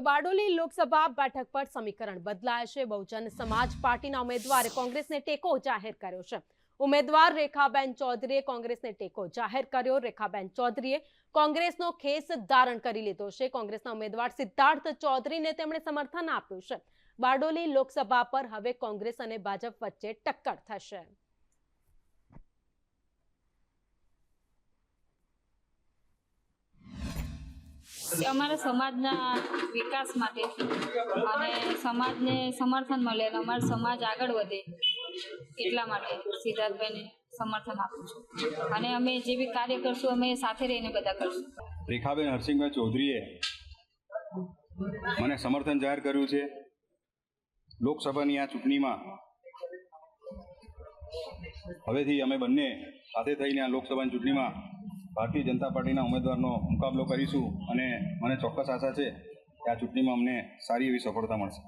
તો બારડોલી લોકસભા બેઠક પર સમીકરણ બદલાય છે. બહુજન સમાજ પાર્ટીના ઉમેદવારે કોંગ્રેસને ટેકો જાહેર કર્યો છે. ઉમેદવાર રેખાબેન ચૌધરીએ કોંગ્રેસને ટેકો જાહેર કર્યો. રેખાબેન ચૌધરીએ કોંગ્રેસનો ખેસ ધારણ કરી લીધો છે. કોંગ્રેસના ઉમેદવાર સિદ્ધાર્થ ચૌધરીને તેમણે સમર્થન આપ્યું છે. બારડોલી લોકસભા પર હવે કોંગ્રેસ અને ભાજપ વચ્ચે ટક્કર થશે. અમારા સમાજના વિકાસ માટે. અને સમાજને સમર્થન મળે અને અમારો સમાજ આગળ વધે એટલા માટે સિદ્ધાર્થભાઈને સમર્થન આપું છું. અને અમે જે બી કાર્ય કરશું, અમે સાથે રહીને બધા કરશું. રેખાબેન હરસિંહભાઈ ચૌધરીએ મને સમર્થન જાહેર કર્યું છે. લોકસભાની આ ચૂંટણીમાં હવેથી અમે બંને સાથે થઈને આ લોકસભાની ચૂંટણીમાં ભારતીય જનતા પાર્ટીના ઉમેદવારનો મુકાબલો કરીશું અને મને ચોક્કસ આશા છે કે આ ચૂંટણીમાં અમને સારી એવી સફળતા મળશે.